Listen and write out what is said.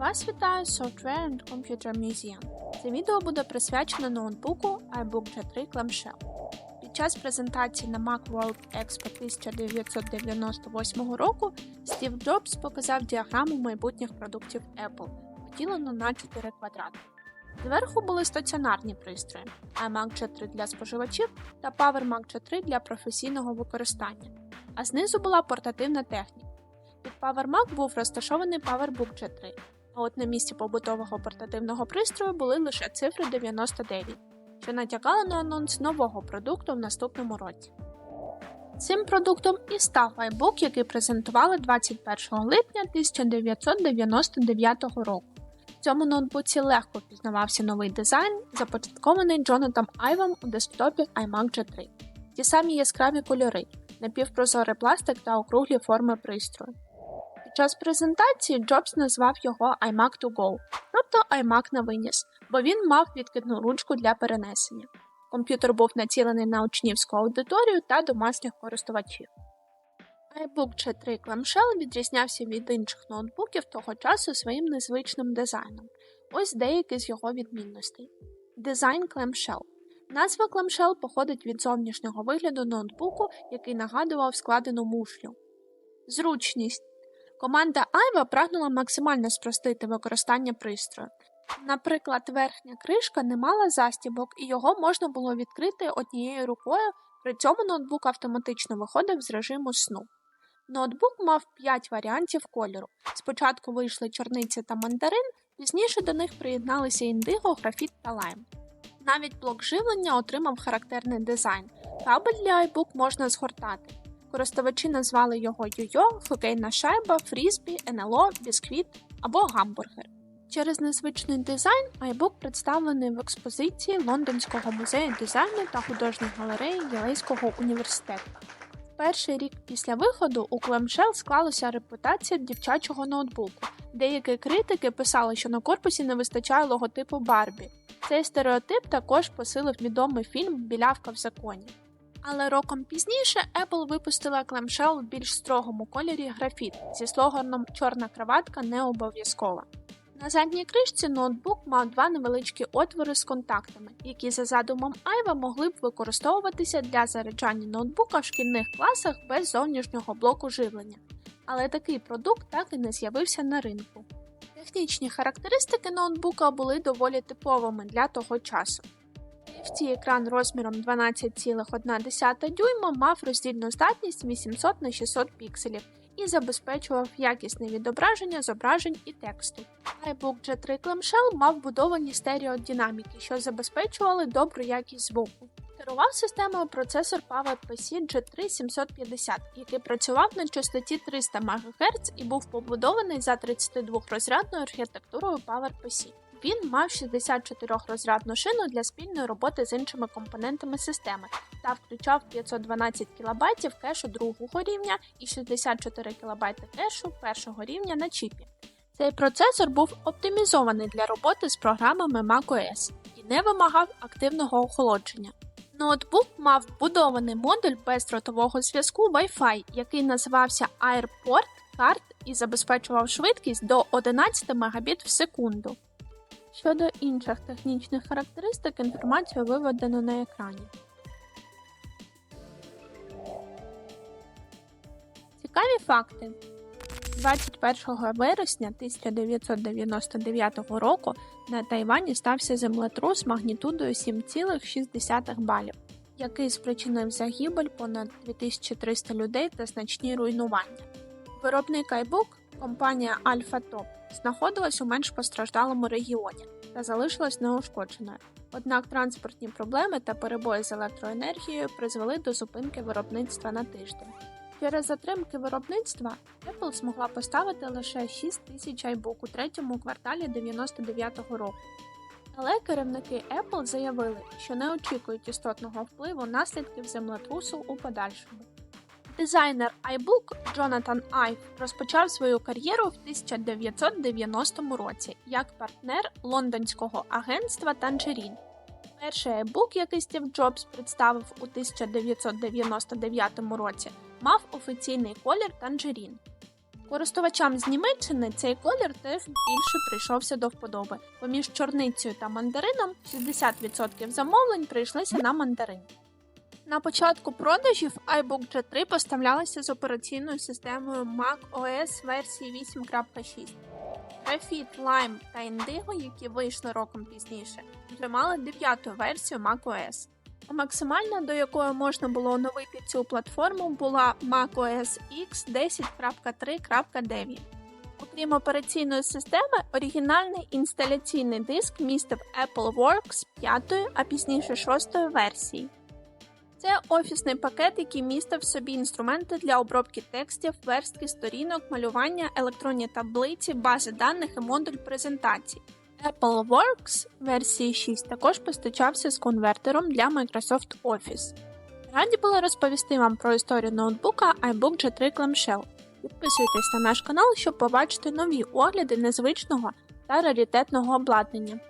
Вас вітає Software and Computer Museum. Це відео буде присвячено ноутбуку iBook G3 Clamshell. Під час презентації на Macworld Expo 1998 року Стів Джобс показав діаграму майбутніх продуктів Apple, поділену на 4 квадрати. Зверху були стаціонарні пристрої iMac G3 для споживачів та PowerMac G3 для професійного використання, а знизу була портативна техніка. Під PowerMac був розташований PowerBook G3, а от на місці побутового портативного пристрою були лише цифри 99, що натякало на анонс нового продукту в наступному році. Цим продуктом і став iBook, який презентували 21 липня 1999 року. В цьому ноутбуці легко впізнавався новий дизайн, започаткований Джонатом Айвом у десктопі iMac G3. Ті самі яскраві кольори, напівпрозорий пластик та округлі форми пристрою. Під час презентації Джобс назвав його iMac to go, тобто iMac на виніс, бо він мав відкидну ручку для перенесення. Комп'ютер був націлений на учнівську аудиторію та домашніх користувачів. iBook G3 Clamshell відрізнявся від інших ноутбуків того часу своїм незвичним дизайном. Ось деякі з його відмінностей. Дизайн Clamshell. Назва Clamshell походить від зовнішнього вигляду ноутбуку, який нагадував складену мушлю. Зручність. Команда Айва прагнула максимально спростити використання пристрою. Наприклад, верхня кришка не мала застібок і його можна було відкрити однією рукою, при цьому ноутбук автоматично виходив з режиму сну. Ноутбук мав 5 варіантів кольору. Спочатку вийшли чорниця та мандарин, пізніше до них приєдналися індиго, графіт та лайм. Навіть блок живлення отримав характерний дизайн. Кабель для iBook можна згортати. Користувачі назвали його Йо-Йо, хокейна шайба, фрізбі, НЛО, бісквіт або гамбургер. Через незвичний дизайн iBook представлений в експозиції Лондонського музею дизайну та художньої галереї Єлейського університету. Перший рік після виходу у Clamshell склалася репутація дівчачого ноутбуку. Деякі критики писали, що на корпусі не вистачає логотипу Барбі. Цей стереотип також посилив відомий фільм Білявка в законі. Але роком пізніше Apple випустила Clamshell в більш строгому кольорі графіт зі слоганом Чорна краватка не обов'язкова. На задній кришці ноутбук мав два невеличкі отвори з контактами, які за задумом Айва могли б використовуватися для заряджання ноутбука в шкільних класах без зовнішнього блоку живлення. Але такий продукт так і не з'явився на ринку. Технічні характеристики ноутбука були доволі типовими для того часу. TFT екран розміром 12,1 дюйма мав роздільну здатність 800 на 600 пікселів і забезпечував якісне відображення зображень і тексту. iBook G3 Clamshell мав будовані стереодинаміки, що забезпечували добру якість звуку. Керував системою процесор PowerPC G3 750, який працював на частоті 300 МГц і був побудований за 32-розрядною архітектурою PowerPC. Він мав 64-розрядну шину для спільної роботи з іншими компонентами системи та включав 512 кБ кешу другого рівня і 64 кБ кешу першого рівня на чіпі. Цей процесор був оптимізований для роботи з програмами macOS і не вимагав активного охолодження. Ноутбук мав вбудований модуль бездротового зв'язку Wi-Fi, який називався AirPort Card і забезпечував швидкість до 11 Мбіт в секунду. Щодо інших технічних характеристик, інформацію виведено на екрані. Цікаві факти. 21 вересня 1999 року на Тайвані стався землетрус магнітудою 7,6 балів, який спричинив загибель понад 2300 людей та значні руйнування. Виробник iBook, компанія Alpha Top, знаходилась у менш постраждалому регіоні та залишилась неушкодженою. Однак транспортні проблеми та перебої з електроенергією призвели до зупинки виробництва на тиждень. Через затримки виробництва Apple змогла поставити лише 6 тисяч iBook у третьому кварталі 99-го року. Але керівники Apple заявили, що не очікують істотного впливу наслідків землетрусу у подальшому. Дизайнер iBook Джонатан Айв розпочав свою кар'єру в 1990 році як партнер лондонського агентства Tangerine. Перший iBook, який Стів Джобс представив у 1999 році, мав офіційний колір Tangerine. Користувачам з Німеччини цей колір теж більше прийшовся до вподоби. Поміж чорницею та мандарином 60% замовлень прийшлися на мандарин. На початку продажів iBook G3 поставлялися з операційною системою Mac OS версії 8.6. Refit, Lime та Indigo, які вийшли роком пізніше, вже мали дев'яту версію macOS. А максимальна, до якої можна було оновити цю платформу, була macOS X 10.3.9. Окрім операційної системи, оригінальний інсталяційний диск містив Apple Works 5, а пізніше 6 версії. Це офісний пакет, який містив в собі інструменти для обробки текстів, верстки сторінок, малювання, електронні таблиці, бази даних і модуль презентацій. Apple Works версії 6 також постачався з конвертером для Microsoft Office. Раді були розповісти вам про історію ноутбука iBook G3 Clamshell. Підписуйтесь на наш канал, щоб побачити нові огляди незвичного та раритетного обладнання.